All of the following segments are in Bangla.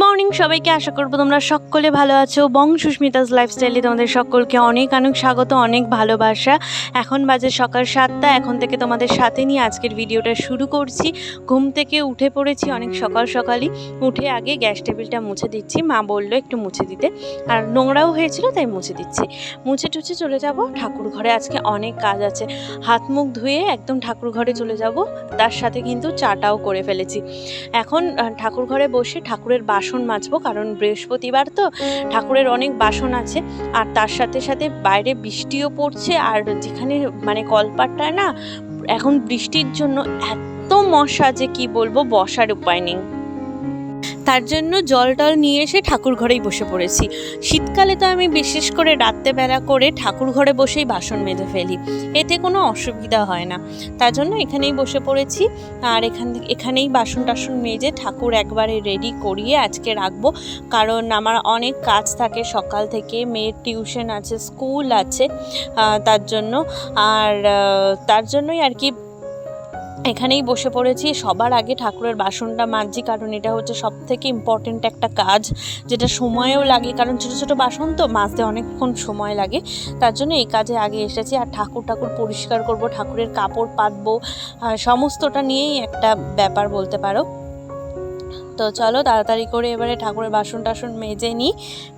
মর্নিং সবাইকে আশা করব তোমরা সকলে ভালো আছো। বং সুস্মিতাস লাইফস্টাইলে তোমাদের সকলকে অনেক অনেক স্বাগত, অনেক ভালোবাসা। এখন বাজে সকাল সাতটা, এখন থেকে তোমাদের সাথে নিয়ে আজকের ভিডিওটা শুরু করছি। ঘুম থেকে উঠে পড়েছি অনেক সকাল সকালই। উঠে আগে গ্যাস টেবিলটা মুছে দিচ্ছি, মা বলল একটু মুছে দিতে। আর নোংরাও হয়েছিল, তাই মুছে দিচ্ছি। মুছে টুছে চলে যাব ঠাকুর ঘরে, আজকে অনেক কাজ আছে। হাত মুখ ধুয়ে একদম ঠাকুর ঘরে চলে যাব, তার সাথে কিন্তু চাটাও করে ফেলেছি। এখন ঠাকুর ঘরে বসে ঠাকুরের বাসন মাজবো, কারণ বৃহস্পতিবার তো ঠাকুরের অনেক বাসন আছে। আর তার সাথে সাথে বাইরে বৃষ্টিও পড়ছে, আর যেখানে মানে কলপাটটা না, এখন বৃষ্টির জন্য এত মশা যে কি বলব, বসার উপায় নেই। তার জন্য জল টল নিয়ে এসে ঠাকুর ঘরেই বসে পড়েছি। শীতকালে তো আমি বিশেষ করে রাত্রেবেলা করে ঠাকুর ঘরে বসেই বাসন মেজে ফেলি। এতে কোনো অসুবিধা হয় না। তার জন্য এখানেই বসে পড়েছি। আর এখান এখানেই বাসন টাসন মেজে ঠাকুর একবারে রেডি করিয়ে আজকে রাখব। কারণ আমার অনেক কাজ থাকে সকাল থেকে, মেয়ের টিউশন আছে, স্কুল আছে তার জন্য। আর তার জন্যই আর কি এখানেই বসে পড়েছি। সবার আগে ঠাকুরের বাসনটা মাজছি কারণ এটা হচ্ছে সব থেকে ইম্পর্টেন্ট একটা কাজ, যেটা সময়ও লাগে। কারণ ছোটো ছোটো বাসন তো মাজতে অনেকক্ষণ সময় লাগে। তার জন্য এই কাজে আগে এসেছি আর ঠাকুর ঠাকুর পরিষ্কার করব, ঠাকুরের কাপড় পাতবো সমস্তটা নিয়েই একটা ব্যাপার বলতে পারো। তো চলো তাড়াতাড়ি করে এবারে ঠাকুরের বাসন টাসন মেজে নিই।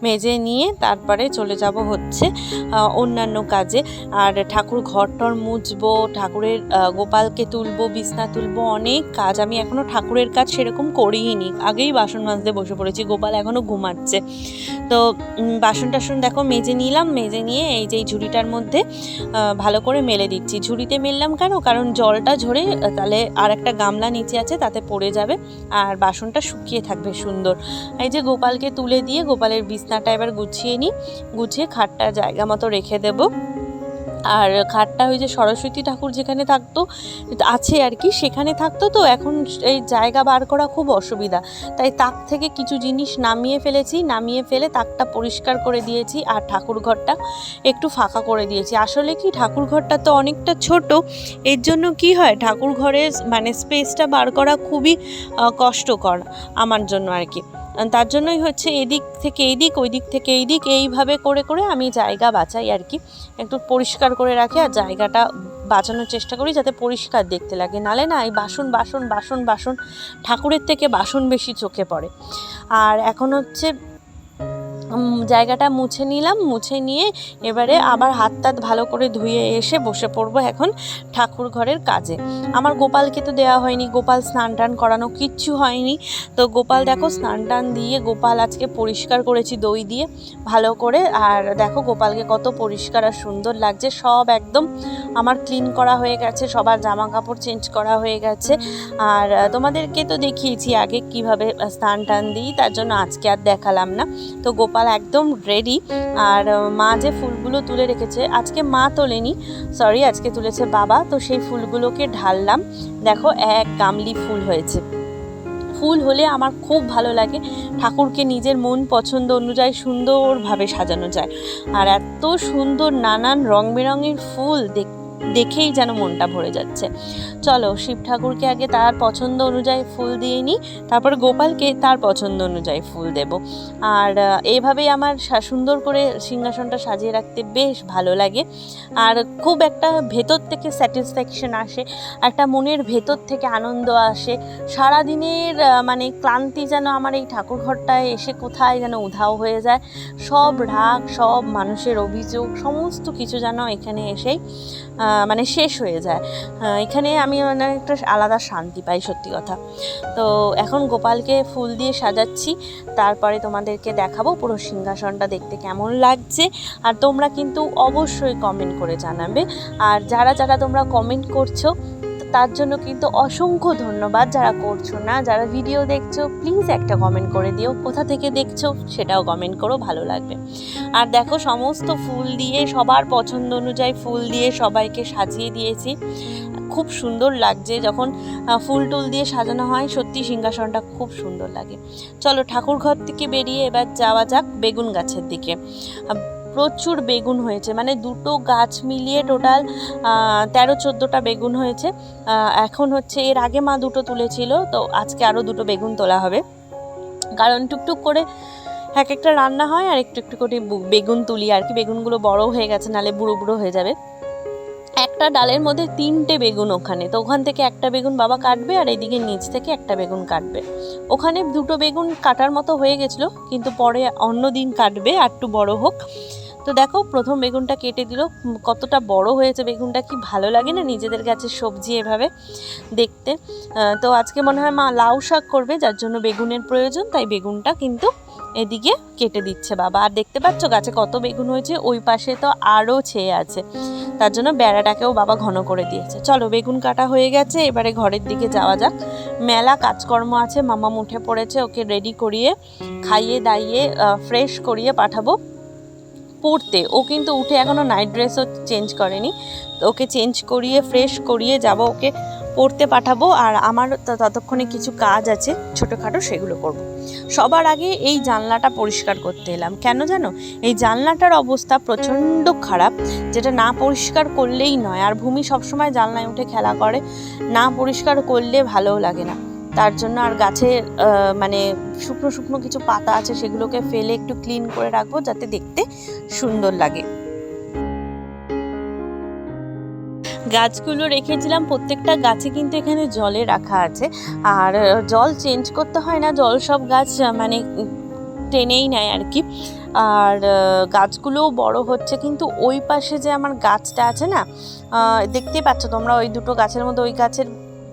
মেজে নিয়ে তারপরে চলে যাব হচ্ছে অন্যান্য কাজে। আর ঠাকুর ঘর টর মুছবো, ঠাকুরের গোপালকে তুলবো, বিছনা তুলবো, অনেক কাজ। আমি এখনও ঠাকুরের কাজ সেরকম করিই নি আগেই বাসন মাজতে বসে পড়েছি, গোপাল এখনও ঘুমাচ্ছে। তো বাসন টাসন দেখো মেজে নিলাম, মেজে নিয়ে এই যে ঝুড়িটার মধ্যে ভালো করে মেলে দিচ্ছি। ঝুড়িতে মেললাম কেন? কারণ জলটা ঝরে তাহলে আর একটা গামলা নিচে আছে, তাতে পড়ে যাবে। আর বাসনটা শুকিয়ে থাকবে, সুন্দর। এই যে গোপালকে তুলে দিয়ে গোপালের বিছনাটা এবার গুছিয়ে নিই গুছিয়ে খাটটা জায়গা মতো রেখে দেব। আর খাটটা ওই যে সরস্বতী ঠাকুর যেখানে থাকতো, আছে আর কি, সেখানে থাকতো তো এখন এই জায়গা বার করা খুব অসুবিধা। তাই তাক থেকে কিছু জিনিস নামিয়ে ফেলেছি, নামিয়ে ফেলে তাকটা পরিষ্কার করে দিয়েছি আর ঠাকুর ঘরটা একটু ফাঁকা করে দিয়েছি। আসলে কি, ঠাকুর ঘরটা তো অনেকটা ছোট, এর জন্য কি হয়, ঠাকুর ঘরে মানে স্পেসটা বার করা খুবই কষ্টকর আমার জন্য আর কি। তার জন্যই হচ্ছে এদিক থেকে এদিক ওই দিক থেকে এই দিক এইভাবে করে করে আমি জায়গা বাঁচাই আর কি। একটু পরিষ্কার করে রাখি আর জায়গাটা বাঁচানোর চেষ্টা করি যাতে পরিষ্কার দেখতে লাগে। নালে না এই বাসন বাসন বাসন বাসন ঠাকুরের থেকে বাসন বেশি চোখে পড়ে। আর এখন হচ্ছে জায়গাটা মুছে নিলাম, মুছে নিয়ে এবারে আবার হাত টাত ভালো করে ধুয়ে এসে বসে পড়ব এখন ঠাকুর ঘরের কাজে। আমার গোপালকে তো দেওয়া হয়নি, গোপাল স্নান টান করানো কিচ্ছু হয়নি। তো গোপাল দেখো স্নান টান দিয়ে গোপাল আজকে পরিষ্কার করেছি দই দিয়ে ভালো করে। আর দেখো গোপালকে কত পরিষ্কার আর সুন্দর লাগছে, সব একদম আমার ক্লিন করা হয়ে গেছে, সবার জামা কাপড় চেঞ্জ করা হয়ে গেছে। আর তোমাদেরকে তো দেখিয়েছি আগে কীভাবে স্নান টান দিই, তার জন্য আজকে আর দেখালাম না। তো গোপাল একদম রেডি আর মা যে ফুলগুলো তুলে রেখেছে, আজকে মা তোলেনি সরি আজকে তুলেছে বাবা, তো সেই ফুলগুলোকে ঢাললাম। দেখো, এক গামলি ফুল হয়েছে। ফুল হলে আমার খুব ভালো লাগে। ঠাকুরকে নিজের মন পছন্দ অনুযায়ী সুন্দরভাবে সাজানো যায়। আর এত সুন্দর নানান রং বেরঙের ফুল দেখ দেখেই যেন মনটা ভরে যাচ্ছে। চলো, শিব ঠাকুরকে আগে তার পছন্দ অনুযায়ী ফুল দিয়ে নিই, তারপর গোপালকে তার পছন্দ অনুযায়ী ফুল দেব। আর এইভাবেই আমার সুন্দর করে সিংহাসনটা সাজিয়ে রাখতে বেশ ভালো লাগে। আর খুব একটা ভেতর থেকে স্যাটিসফ্যাকশন আসে, একটা মনের ভেতর থেকে আনন্দ আসে। সারাদিনের মানে ক্লান্তি যেন আমার এই ঠাকুর ঘরটায় এসে কোথায় যেন উধাও হয়ে যায়। সব রাগ, সব মানুষের অভিযোগ, সমস্ত কিছু যেন এখানে এসেই মানে শেষ হয়ে যায়। এখানে আমি মানে একটা আলাদা শান্তি পাই, সত্যি কথা। তো এখন গোপালকে ফুল দিয়ে সাজাচ্ছি। তারপরে তোমাদেরকে দেখাবো পুরো সিংহাসনটা দেখতে কেমন লাগছে। আর তোমরা কিন্তু অবশ্যই কমেন্ট করে জানাবে। আর যারা যারা তোমরা কমেন্ট করছ তার জন্য কিন্তু অসংখ্য ধন্যবাদ যারা করছ না, যারা ভিডিও দেখছ প্লিজ একটা কমেন্ট করে দিও। কোথা থেকে দেখছ সেটাও কমেন্ট করো, ভালো লাগবে। আর দেখো, সমস্ত ফুল দিয়ে, সবার পছন্দ অনুযায়ী ফুল দিয়ে সবাইকে সাজিয়ে দিয়েছি। খুব সুন্দর লাগছে যখন ফুল টুল দিয়ে সাজানো হয়, সত্যি সিংহাসনটা খুব সুন্দর লাগে। চলো ঠাকুর ঘর থেকে বেরিয়ে এবার যাওয়া যাক বেগুন গাছের দিকে। প্রচুর বেগুন হয়েছে। মানে দুটো গাছ মিলিয়ে টোটাল তেরো, চোদ্দোটা বেগুন হয়েছে। এখন হচ্ছে এর আগে মা দুটো তুলেছিল, তো আজকে আরও দুটো বেগুন তোলা হবে। কারণ টুকটুক করে এক একটা রান্না হয় আর একটু একটু করে বেগুন তুলি আর কি। বেগুনগুলো বড় হয়ে গেছে, নালে বুড়ো বুড়ো হয়ে যাবে। একটা ডালের মধ্যে তিনটে বেগুন ওখানে, তো ওখান থেকে একটা বেগুন বাবা কাটবে আর এদিকে নিচ থেকে একটা বেগুন কাটবে। ওখানে দুটো বেগুন কাটার মতো হয়ে গেছিল, কিন্তু পরে অন্য দিন কাটবে, আর একটু বড় হোক। তো দেখো, প্রথম বেগুনটা কেটে দিল। কতটা বড় হয়েছে বেগুনটা কি ভালো লাগে না নিজেদের কাছে সবজি এভাবে দেখতে? তো আজকে মনে হয় মা লাউ শাক করবে, যার জন্য বেগুনের প্রয়োজন, তাই বেগুনটা কিন্তু এদিকে কেটে দিচ্ছে বাবা। আর দেখতে পাচ্ছ গাছে কত বেগুন হয়েছে? ওই পাশে তো আরও ছেয়ে আছে। তার জন্য বেড়াটাকেও বাবা ঘন করে দিয়েছে। চলো, বেগুন কাটা হয়ে গেছে, এবারে ঘরের দিকে যাওয়া যাক। মেলা কাজকর্ম আছে, মামা মুঠে পড়েছে, ওকে রেডি করিয়ে, খাইয়ে, দাইয়ে ফ্রেশ করিয়ে পাঠাবো। পড়তে। ও কিন্তু উঠে এখনও নাইট ড্রেসও চেঞ্জ করেনি। ওকে চেঞ্জ করিয়ে ফ্রেশ করিয়ে যাব ওকে পড়তে পাঠাবো। আর আমার ততক্ষণে কিছু কাজ আছে, ছোটোখাটো সেগুলো করব। সবার আগে এই জানলাটা পরিষ্কার করতে এলাম। কেন জানো? এই জানলাটার অবস্থা প্রচণ্ড খারাপ। যেটা না পরিষ্কার করলেই নয়। আর ভূমি সবসময় জানলায় উঠে খেলা করে। না পরিষ্কার করলে ভালোও লাগে না। তার জন্য আর গাছে মানে শুকনো শুকনো কিছু পাতা আছে সেগুলোকে ফেলে একটু ক্লিন করে রাখব যাতে দেখতে সুন্দর লাগে। গাছগুলো রেখেছিলাম, প্রত্যেকটা গাছে কিন্তু এখানে জলে রাখা আছে। আর জল চেঞ্জ করতে হয় না, জল সব গাছ মানে টেনেই নেয় আর কি। আর গাছগুলোও বড় হচ্ছে, কিন্তু ওই পাশে যে আমার গাছটা আছে না দেখতেই পাচ্ছ তোমরা ওই দুটো গাছের মধ্যে ওই গাছের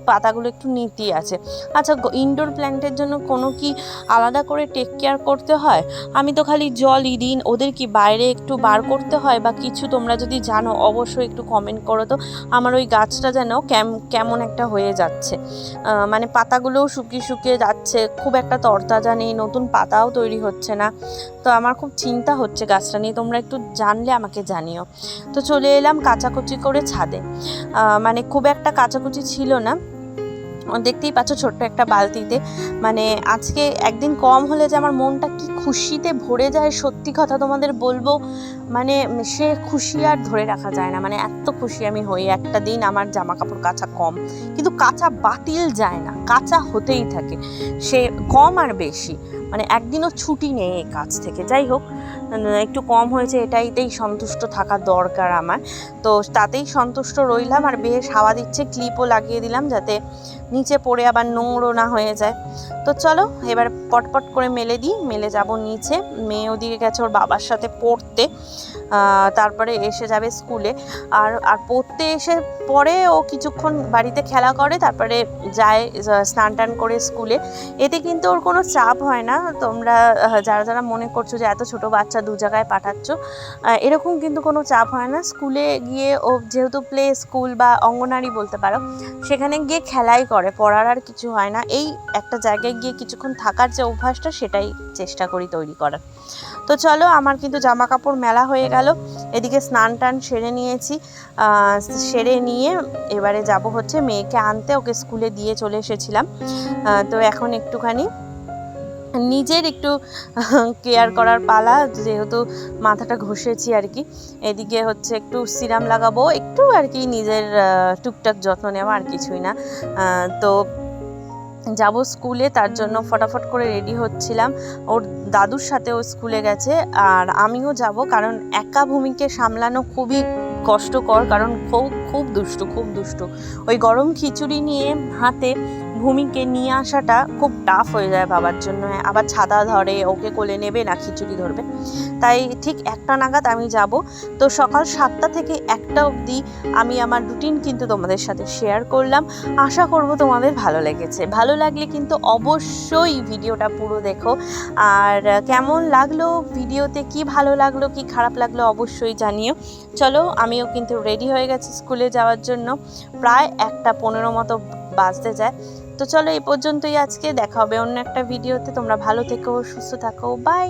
পাতাগুলো একটু নীতি আছে। আচ্ছা ইনডোর প্ল্যান্টের জন্য কোনো কি আলাদা করে টেক কেয়ার করতে হয়? আমি তো খালি জল দিন ওদের কি বাইরে একটু বার করতে হয় বা কিছু তোমরা যদি জানো, অবশ্যই একটু কমেন্ট করো তো। আমার ওই গাছটা যেন কেম কেমন একটা হয়ে যাচ্ছে। মানে পাতাগুলোও শুকিয়ে শুকিয়ে যাচ্ছে, খুব একটা তরতাজা নেই, নতুন পাতাও তৈরি হচ্ছে না। তো আমার খুব চিন্তা হচ্ছে গাছটা নিয়ে, তোমরা একটু জানলে আমাকে জানিও। তো চলে এলাম কাচাকুচি করে ছাদে। মানে খুব একটা কাচাকুচি ছিল না। দেখতেই পাচ্ছ ছোট্ট একটা বালতিতে। মানে আজকে একদিন কম হলে যে আমার মনটা কি খুশিতে ভরে যায়, সত্যি কথা তোমাদের বলব মানে সে খুশি আর ধরে রাখা যায় না। মানে এত খুশি আমি হই, একটা দিন আমার জামা কাপড় কাঁচা কম। কিন্তু কাঁচা বাতিল যায় না, কাঁচা হতেই থাকে। সে কম আর বেশি। মানে একদিনও ছুটি নেই এই কাজ থেকে। যাই হোক একটু কম হয়েছে এটাইতেই সন্তুষ্ট থাকা দরকার আমার। তো তাতেই সন্তুষ্ট রইলাম আর বেশ হাওয়া দিচ্ছে ক্লিপও লাগিয়ে দিলাম যাতে নিচে পড়ে আবার নোংরো না হয়ে যায়। তো চলো, এবার পটপট করে মেলে দিই। মেলে যাব নিচে। মেয়ে ওদিকে গেছে ওর বাবার সাথে পড়তে। তারপরে এসে যাবে স্কুলে। আর আর পড়তে এসে পরে ও কিছুক্ষণ বাড়িতে খেলা করে, তারপরে যায় স্নান টান করে স্কুলে। এতে কিন্তু ওর কোনো চাপ হয় না। তোমরা যারা যারা মনে করছ যে এত ছোট বাচ্চা দু জায়গায় পাঠাচ্ছ এরকম কিন্তু কোনো চাপ হয় না। স্কুলে গিয়ে ও যেহেতু প্লে স্কুল বা অঙ্গনারী বলতে পারো, সেখানে গিয়ে খেলাই করে। পড়ার আর কিছু হয় না। এই একটা জায়গায় গিয়ে কিছুক্ষণ থাকার যে অভ্যাসটা, সেটাই চেষ্টা করি তৈরি করার। তো চলো, আমার কিন্তু জামা কাপড় মেলা হয়ে গেল। এদিকে স্নান টান সেরে নিয়েছি। সেরে নিয়ে এবারে যাব হচ্ছে মেয়েকে আনতে। ওকে স্কুলে দিয়ে চলে এসেছিলাম। তো এখন একটুখানি নিজের একটু কেয়ার করার পালা, যেহেতু মাথাটা ঘষেছি আর কি। এদিকে হচ্ছে একটু সিরাম লাগাবো, একটু আর কি নিজের টুকটাক যত্ন নেওয়া আর কিছুই না। তো যাব স্কুলে, তার জন্য ফটাফট করে রেডি হচ্ছিলাম। ওর দাদুর সাথে ও স্কুলে গেছে আর আমিও যাব কারণ একা ভূমিকে সামলানো খুবই কষ্টকর, কারণ খুব খুব দুষ্টু খুব দুষ্টু। ওই গরম খিচুড়ি নিয়ে হাতে ভূমিকে নিয়ে আসাটা খুব টাফ হয়ে যায় বাবার জন্য। আবার ছাতা ধরে ওকে কোলে নেবে না, খিচুড়ি ধরবে। তাই ঠিক একটা নাগাদ আমি যাব। তো সকাল সাতটা থেকে একটা অবধি আমি আমার রুটিন কিন্তু তোমাদের সাথে শেয়ার করলাম। আশা করব তোমাদের ভালো লেগেছে। ভালো লাগলে কিন্তু অবশ্যই ভিডিওটা পুরো দেখো। আর কেমন লাগল ভিডিওতে, কি ভালো লাগল, কি খারাপ লাগল অবশ্যই জানিও। চলো, আমিও কিন্তু রেডি হয়ে গেছি স্কুলে যাওয়ার জন্য। প্রায় একটা পনেরো মতো বাজতে যায়। তো চলো এই পর্যন্তই আজকে, দেখা হবে অন্য একটা ভিডিওতে। তোমরা ভালো থেকো, সুস্থ থাকো বাই